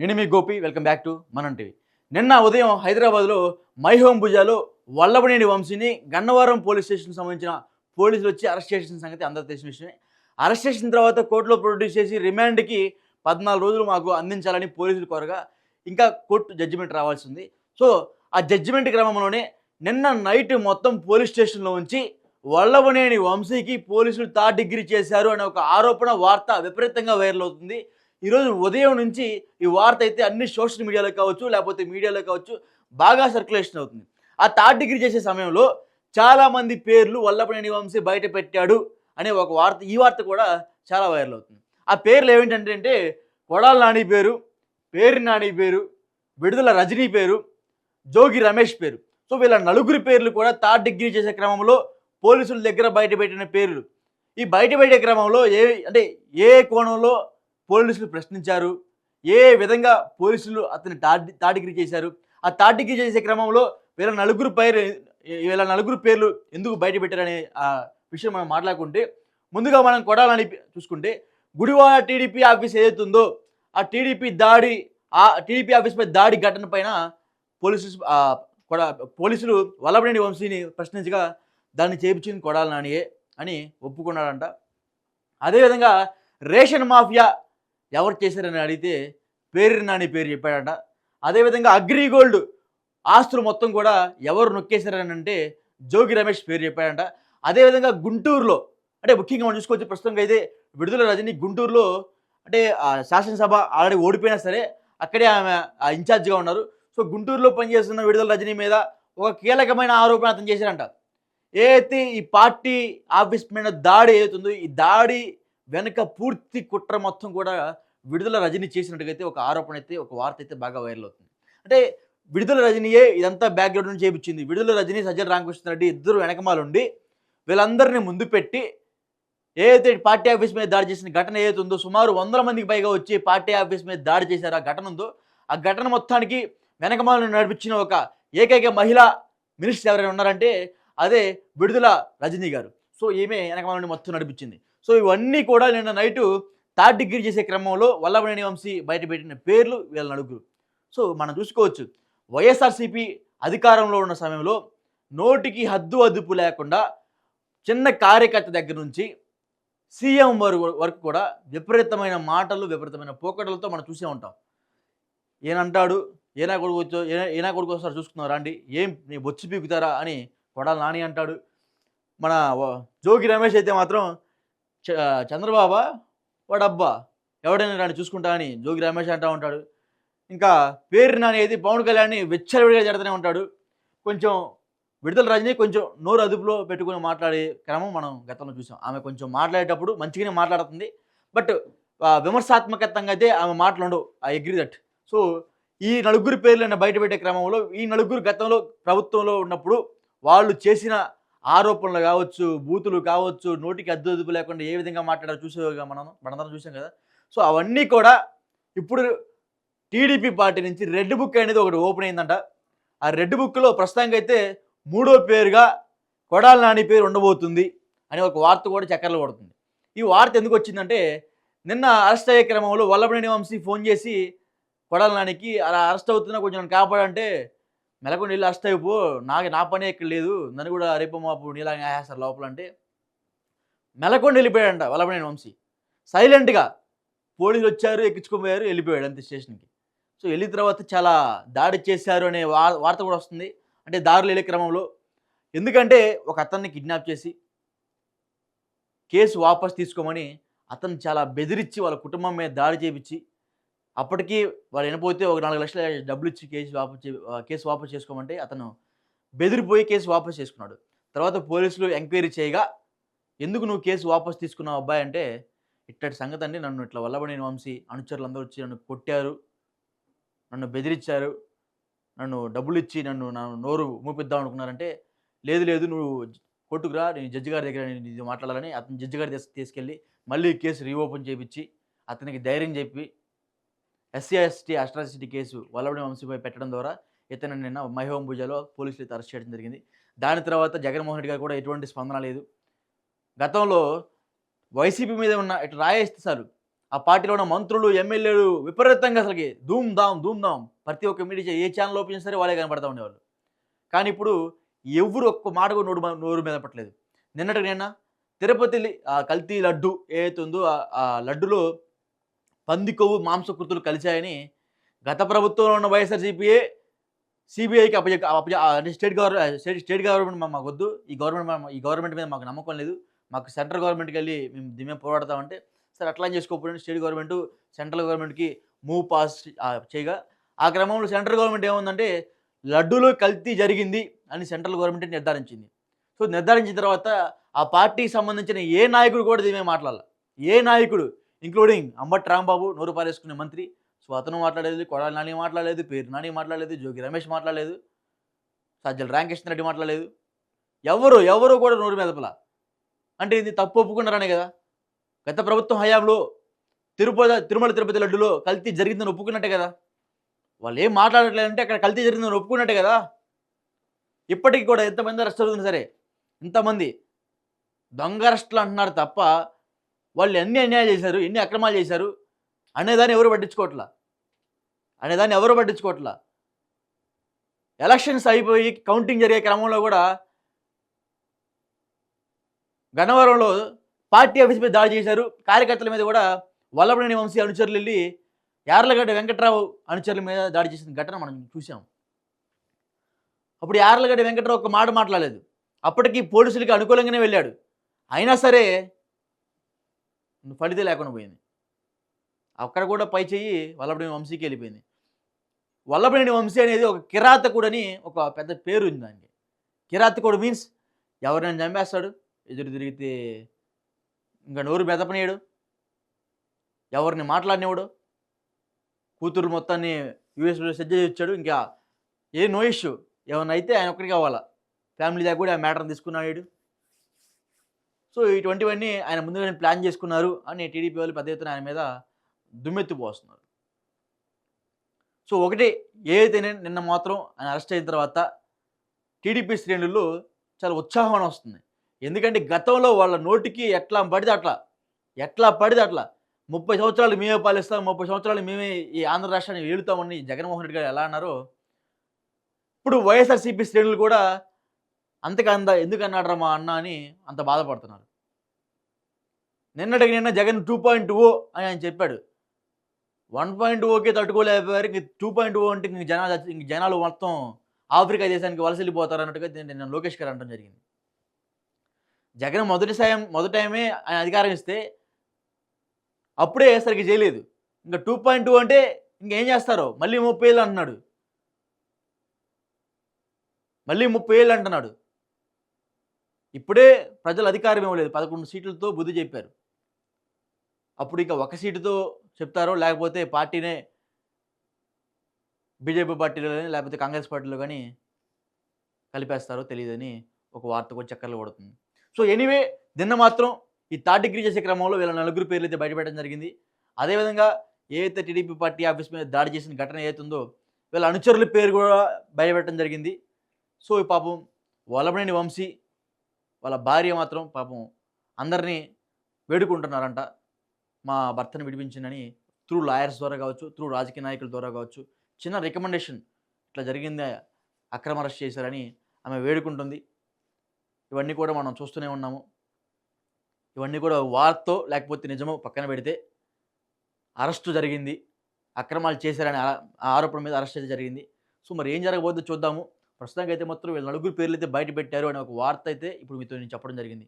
నేను మీ Gopi welcome back to Manam TV. నిన్న ఉదయం హైదరాబాద్లో మైహోమ్ భుజాలో వల్లభనేని వంశీని గన్నవరం పోలీస్ స్టేషన్ సంబంధించిన పోలీసులు వచ్చి అరెస్ట్ చేసిన సంగతి అందరూ తెలిసిన విషయమే. అరెస్ట్ చేసిన తర్వాత కోర్టులో ప్రొడ్యూస్ చేసి రిమాండ్కి పద్నాలుగు రోజులు మాకు అందించాలని పోలీసులు కోరగా ఇంకా కోర్టు జడ్జిమెంట్ రావాల్సి ఉంది సో ఆ జడ్జిమెంట్ క్రమంలోనే నిన్న నైట్ మొత్తం పోలీస్ స్టేషన్లో ఉంచి వల్లభనేని వంశీకి పోలీసులు థర్డ్ డిగ్రీ చేశారు అనే ఒక ఆరోపణ వార్త విపరీతంగా వైరల్ అవుతుంది. ఈరోజు ఉదయం నుంచి ఈ వార్త అయితే అన్ని సోషల్ మీడియాలో కావచ్చు లేకపోతే మీడియాలో కావచ్చు బాగా సర్క్యులేషన్ అవుతుంది. ఆ థర్డ్ డిగ్రీ చేసే సమయంలో చాలామంది పేర్లు వల్లభనేని వంశీ బయట పెట్టాడు అనే ఒక వార్త ఈ వార్త కూడా చాలా వైరల్ అవుతుంది. ఆ పేర్లు ఏమిటంటే అంటే కొడాల నాని పేరు పేరు నాని పేరు విడుదల రజనీ పేరు జోగి రమేష్ పేరు. సో వీళ్ళ నలుగురి పేర్లు కూడా థర్డ్ డిగ్రీ చేసే క్రమంలో పోలీసుల దగ్గర బయట పెట్టిన పేర్లు. ఈ బయటపెట్టే క్రమంలో ఏ అంటే ఏ కోణంలో పోలీసులు ప్రశ్నించారు. ఏ విధంగా పోలీసులు అతని తాటి తాటిగిరి చేశారు? ఆ తాటిగిరి చేసే క్రమంలో వీళ్ళ నలుగురు పేరు వీళ్ళ నలుగురు పేర్లు ఎందుకు బయట పెట్టారనే ఆ విషయం మనం మాట్లాడుకుంటే ముందుగా మనం కొడాలని చూసుకుంటే గుడివాడ టీడీపీ ఆఫీస్ ఏదైతుందో ఆ టీడీపీ దాడి ఆ టీడీపీ ఆఫీస్పై దాడి ఘటన పైన పోలీసులు కొడ పోలీసులు వల్లభనేని వంశీని ప్రశ్నించగా దాన్ని చేపించింది కొడాల నానియే అని ఒప్పుకున్నాడంట. అదేవిధంగా రేషన్ మాఫియా ఎవరు చేశారని అడిగితే పేరు నాని పేరు చెప్పాడంట. అదేవిధంగా అగ్రిగోల్డ్ ఆస్తులు మొత్తం కూడా ఎవరు నొక్కేశారని అంటే జోగి రమేష్ పేరు చెప్పాడంట. అదేవిధంగా గుంటూరులో అంటే ముఖ్యంగా మనం చూసుకోవచ్చు ప్రస్తుతం అయితే విడుదల రజని గుంటూరులో అంటే శాసనసభ ఆల్రెడీ ఓడిపోయినా సరే అక్కడే ఆమె ఇన్ఛార్జ్గా ఉన్నారు. సో గుంటూరులో పనిచేస్తున్న విడుదల రజనీ మీద ఒక కీలకమైన ఆరోపణ అతను చేశారంట ఏదైతే ఈ పార్టీ ఆఫీస్ మీద దాడి ఏదైతుందో ఈ దాడి వెనక పూర్తి కుట్ర మొత్తం కూడా విడుదల రజని చేసినట్టుగా అయితే ఒక ఆరోపణ అయితే ఒక వార్త అయితే బాగా వైరల్ అవుతుంది. అంటే విడుదల రజనీయే ఇదంతా బ్యాక్గ్రౌండ్ నుంచి చేపించింది. విడుదల రజనీ సజ్జల రామకృష్ణ రెడ్డి ఇద్దరు వెనకమాలుండి వీళ్ళందరినీ ముందు పెట్టి ఏదైతే పార్టీ ఆఫీస్ మీద దాడి చేసిన ఘటన ఏదైతే ఉందో సుమారు వందల మందికి పైగా వచ్చి పార్టీ ఆఫీస్ మీద దాడి చేశారు. ఆ ఘటన ఉందో ఆ ఘటన మొత్తానికి వెనకమాలను నడిపించిన ఒక ఏకైక మహిళా మినిస్టర్ ఎవరైనా ఉన్నారంటే అదే విడుదల రజనీ గారు. సో ఈమె వెనకమాలని మొత్తం నడిపించింది. సో ఇవన్నీ కూడా నిన్న నైటు థర్డ్ డిగ్రీ చేసే క్రమంలో వల్లభనేని వంశీ బయటపెట్టిన పేర్లు వీళ్ళ నలుగురు. సో మనం చూసుకోవచ్చు వైఎస్ఆర్సీపీ అధికారంలో ఉన్న సమయంలో నోటికి హద్దు అదుపు లేకుండా చిన్న కార్యకర్త దగ్గర నుంచి సీఎం వరకు వరకు కూడా విపరీతమైన మాటలు విపరీతమైన పోకడలతో మనం చూసే ఉంటాం. ఏనంటాడు ఏనా కొడుకు వచ్చో ఏనా ఏనా కొడుకు వస్తారు చూసుకున్నారా అండి ఏం నీ బొచ్చి పీకుతారా అని కొడాలి నాని అంటాడు. మన జోగి రమేష్ అయితే మాత్రం చంద్రబాబా వాడబ్బా ఎవడైనా రాని చూసుకుంటా అని జోగి రమేష్ అంటూ ఉంటాడు. ఇంకా పేరు నానేది పవన్ కళ్యాణ్ని వెచ్చలవిడిగా జరుగుతూనే ఉంటాడు. కొంచెం విడుదల రజని కొంచెం నోరు అదుపులో పెట్టుకుని మాట్లాడే క్రమం మనం గతంలో చూసాం. ఆమె కొంచెం మాట్లాడేటప్పుడు మంచిగానే మాట్లాడుతుంది. బట్ విమర్శాత్మకంగా అయితే ఆమె మాటలు ఉండవు. I agree that. సో ఈ నలుగురు పేర్లను బయటపెట్టే క్రమంలో ఈ నలుగురు గతంలో ప్రభుత్వంలో ఉన్నప్పుడు వాళ్ళు చేసిన ఆరోపణలు కావచ్చు బూతులు కావచ్చు నోటికి అద్దుదుపు లేకుండా ఏ విధంగా మాట్లాడారో చూసే మనం మనందరం చూసాం కదా. సో అవన్నీ కూడా ఇప్పుడు టీడీపీ పార్టీ నుంచి రెడ్ బుక్ అనేది ఒకటి ఓపెన్ అయిందంట. ఆ రెడ్ బుక్లో ప్రస్తుతానికి అయితే మూడో పేరుగా కొడాల నాని పేరు ఉండబోతుంది అనే ఒక వార్త కూడా చక్కర్లు పడుతుంది ఈ వార్త ఎందుకు వచ్చిందంటే నిన్న అరెస్ట్ అయ్యే క్రమంలో వల్లభనేని వంశీ ఫోన్ చేసి కొడాల నానికి అలా అరెస్ట్ అవుతున్నా కొంచెం కాపాడంటే మెలకు వెళ్ళి వస్తాయి పో. నాకు నా పని ఇక్కడ లేదు. నన్ను కూడా రేపు మాపు నీలాగా వేస్తారు లోపల అంటే మెలకొని వెళ్ళిపోయాడంట వల్లభనేని వంశీ. సైలెంట్గా పోలీసులు వచ్చారు ఎక్కించుకుపోయారు వెళ్ళిపోయాడు అంతే స్టేషన్కి. సో వెళ్ళిన తర్వాత చాలా దాడి చేశారు అనే వార్త కూడా వస్తుంది. అంటే దారులు వెళ్ళే క్రమంలో. ఎందుకంటే ఒక అతన్ని కిడ్నాప్ చేసి కేసు వాపస్ తీసుకోమని అతను చాలా బెదిరించి వాళ్ళ కుటుంబం మీద దాడి చేపించి అప్పటికీ వాళ్ళు వినపోతే ఒక నాలుగు లక్షల డబ్బులు ఇచ్చి కేసు వాపస్ కేసు వాపస్ చేసుకోమంటే అతను బెదిరిపోయి కేసు వాపస్ చేసుకున్నాడు. తర్వాత పోలీసులు ఎంక్వైరీ చేయగా ఎందుకు నువ్వు కేసు వాపస్ తీసుకున్నావు అబ్బాయి? అంటే ఇట్టటి సంగతి అండి. నన్ను ఇట్లా వల్లబడిన వంశీ అనుచరులు అందరూ వచ్చి నన్ను కొట్టారు. నన్ను బెదిరించారు. నన్ను డబ్బులు ఇచ్చి నన్ను నన్ను నోరు మూపిద్దాం అనుకున్నారంటే లేదు లేదు నువ్వు కోర్టుకురా నేను జడ్జి గారి దగ్గర నేను ఇది మాట్లాడాలని అతను జడ్జి గారి తీసుకెళ్ళి మళ్ళీ కేసు రీఓపెన్ చేయించి అతనికి ధైర్యం చెప్పి ఎస్సీ ఎస్టీ అట్రాసిటీ కేసు వల్లభడి వంశీపై పెట్టడం ద్వారా ఇతను నిన్న మైహోం భుజాలో పోలీసులు అయితే అరెస్ట్ చేయడం జరిగింది. దాని తర్వాత జగన్మోహన్ రెడ్డి గారు కూడా ఎటువంటి స్పందన లేదు. గతంలో వైసీపీ మీద ఉన్న ఇటు రాయేస్తే సార్ ఆ పార్టీలో ఉన్న మంత్రులు ఎమ్మెల్యేలు విపరీతంగా అసలుకి ధూమ్ ధామ్ ధూమ్ ధామ్ ప్రతి ఒక్క మీడియా ఏ ఛానల్ ఓపెన్ సరే వాళ్ళే కనపడతా ఉండేవాళ్ళు. కానీ ఇప్పుడు ఎవరు ఒక్క మాట కూడా నోరు నోరు మీద పట్టలేదు. నిన్నటి నిన్న తిరుపతి ఆ కల్తీ లడ్డు ఏదైతే ఉందో ఆ లడ్డులో పంది కొవ్వు మాంసకృతులు కలిశాయని గత ప్రభుత్వంలో ఉన్న వైఎస్ఆర్సీపీఏ సిబిఐకి అప్పజ అంటే state government state state government మాకు వద్దు ఈ గవర్నమెంట్ ఈ గవర్నమెంట్ మీద మాకు నమ్మకం లేదు. మాకు సెంట్రల్ గవర్నమెంట్కి వెళ్ళి మేము దీని పోరాడతామంటే సరే అట్లా చేసుకోకపోతే స్టేట్ గవర్నమెంట్ సెంట్రల్ గవర్నమెంట్కి మూవ్ పాస్ చేయగా ఆ క్రమంలో సెంట్రల్ గవర్నమెంట్ ఏముందంటే లడ్డూలో కల్తీ జరిగింది అని సెంట్రల్ గవర్నమెంట్ నిర్ధారించింది. సో నిర్ధారించిన తర్వాత ఆ పార్టీకి సంబంధించిన ఏ నాయకుడు కూడా దీని మాట్లాడాలి. ఏ నాయకుడు ఇంక్లూడింగ్ అంబట్ రాంబాబు నోరు పారేసుకునే మంత్రి. సో అతను మాట్లాడలేదు కొడాలి నాని మాట్లాడలేదు పేరు నాని మాట్లాడలేదు జోగి రమేష్ మాట్లాడలేదు సజ్జల రామకృష్ణ రెడ్డి మాట్లాడలేదు. ఎవరు ఎవరు కూడా నోరు మెదపల. అంటే ఇది తప్పు ఒప్పుకున్నారనే కదా. గత ప్రభుత్వం హయాంలో తిరుపతి తిరుమల తిరుపతి లడ్డులో కల్తీ జరిగిందని ఒప్పుకున్నట్టే కదా. వాళ్ళు ఏం మాట్లాడట్లేదంటే అక్కడ కల్తీ జరిగిందని ఒప్పుకున్నట్టే కదా. ఇప్పటికి కూడా ఎంతమంది అరెస్ట్ అవుతుంది సరే ఇంతమంది దొంగ అరెస్టులు అంటున్నారు తప్ప వాళ్ళు ఎన్ని అన్యాయాలు చేశారు ఎన్ని అక్రమాలు చేశారు అనేదాన్ని ఎవరు పట్టించుకోవట్లా? అనేదాన్ని ఎవరు పట్టించుకోవట్లా? ఎలక్షన్స్ అయిపోయి కౌంటింగ్ జరిగే క్రమంలో కూడా గన్నవరంలో పార్టీ ఆఫీస్ మీద దాడి చేశారు. కార్యకర్తల మీద కూడా వల్లభనేని వంశీ అనుచరులు వెళ్ళి యార్లగడ్డ వెంకట్రావు అనుచరుల మీద దాడి చేసిన ఘటన మనం చూసాం అప్పుడు యార్లగడ్డ వెంకట్రావు ఒక మాట మాట్లాడలేదు. అప్పటికి పోలీసులకి అనుకూలంగానే వెళ్ళాడు. అయినా సరే ఫలితం లేకుండా పోయింది. అక్కడ కూడా పై చెయ్యి వల్లభనేని వంశీకి వెళ్ళిపోయింది. వల్లభనేని వంశీ అనేది ఒక కిరాతకుడని ఒక పెద్ద పేరు ఉంది దానికి. కిరాతకుడు మీన్స్ ఎవరినైనా చంపేస్తాడు ఎదురు తిరిగితే ఇంకా నోరు బెదపనీయడు ఎవరిని మాట్లాడినవాడు కూతురు మొత్తాన్ని యూఎస్లో సెట్ చేసి వచ్చాడు ఇంకా ఏ నో ఇష్యూ. ఏమైనా అయితే ఆయన ఒక్కడికి అవ్వాలా. ఫ్యామిలీ దాకా కూడా ఆ మ్యాటర్ని తీసుకున్నాడు సో ఇటువంటివన్నీ ఆయన ముందుగానే ప్లాన్ చేసుకున్నారు అని టీడీపీ వాళ్ళు పెద్ద ఎత్తున ఆయన మీద దుమ్మెత్తిపోస్తున్నారు. సో ఒకటి ఏదైతే నిన్న మాత్రం ఆయన అరెస్ట్ అయిన తర్వాత టీడీపీ శ్రేణుల్లో చాలా ఉత్సాహం వస్తుంది. ఎందుకంటే గతంలో వాళ్ళ నోటికి ఎట్లా పడితే అట్లా ఎట్లా పడితే అట్లా ముప్పై సంవత్సరాలు మేమే పాలిస్తాం ముప్పై సంవత్సరాలు మేమే ఈ ఆంధ్ర రాష్ట్రాన్ని ఏలుతామని జగన్మోహన్ రెడ్డి గారు ఎలా అన్నారో ఇప్పుడు వైఎస్ఆర్సీపీ శ్రేణులు కూడా అంతకంత అంద ఎందుకు అన్నాడరా మా అన్న అని అంత బాధపడుతున్నారు. నిన్నటికి నిన్న జగన్ టూ పాయింట్ ఓ అని ఆయన చెప్పాడు. వన్ పాయింట్ ఓకే తట్టుకోలేకపోయారు ఇంక టూ పాయింట్ ఓ అంటే ఇంక జనాలు ఇంక జనాలు మొత్తం ఆఫ్రికా దేశానికి వలస వెళ్ళిపోతారు అన్నట్టుగా నేను నిన్న లోకేష్ గారు అనడం జరిగింది. జగన్ మొదటి సాయం మొదటి టైమే ఆయన అధికారం ఇస్తే అప్పుడే సరిగ్గా చేయలేదు. ఇంకా టూ పాయింట్ టూ అంటే ఇంకేం చేస్తారు మళ్ళీ ముప్పై ఏళ్ళు అంటున్నాడు. మళ్ళీ ముప్పై ఏళ్ళు అంటున్నాడు. ఇప్పుడే ప్రజలు అధికారం ఇవ్వలేదు పదకొండు సీట్లతో బుద్ధి చెప్పారు. అప్పుడు ఇక ఒక సీటుతో చెప్తారో లేకపోతే పార్టీనే బీజేపీ పార్టీలో కానీ లేకపోతే కాంగ్రెస్ పార్టీలో కానీ కలిపేస్తారో తెలియదని ఒక వార్త కూడా చక్కర్లు కొడుతుంది. సో ఎనీవే నిన్న మాత్రం ఈ థర్డ్ డిగ్రీ చేసే క్రమంలో వీళ్ళ నలుగురు పేర్లు అయితే బయటపెట్టడం జరిగింది. అదేవిధంగా ఏదైతే టీడీపీ పార్టీ ఆఫీస్ మీద దాడి చేసిన ఘటన ఏదైతుందో వీళ్ళ అనుచరుల పేరు కూడా బయటపెట్టడం జరిగింది. సో ఈ పాపం వల్లభనేని వంశీ వాళ్ళ భార్య మాత్రం పాపం అందరినీ వేడుకుంటున్నారంట. మా భర్తను విడిపించిందని త్రూ లాయర్స్ ద్వారా కావచ్చు త్రూ రాజకీయ నాయకుల ద్వారా కావచ్చు చిన్న రికమెండేషన్ ఇట్లా జరిగింది అక్రమ అరెస్ట్ చేశారని ఆమె వేడుకుంటుంది. ఇవన్నీ కూడా మనం చూస్తూనే ఉన్నాము. ఇవన్నీ కూడా వార్తో లేకపోతే నిజమో పక్కన పెడితే అరెస్టు జరిగింది. అక్రమాలు చేశారని ఆ- ఆరోపణ మీద అరెస్ట్ అయితే జరిగింది. సో మరి ఏం జరగబోద్దో చూద్దాము. ప్రస్తుతానికి అయితే మాత్రం వీళ్ళ నలుగురు పేర్లు అయితే బయట పెట్టారు అనే ఒక వార్త అయితే ఇప్పుడు మీతో నేను చెప్పడం జరిగింది.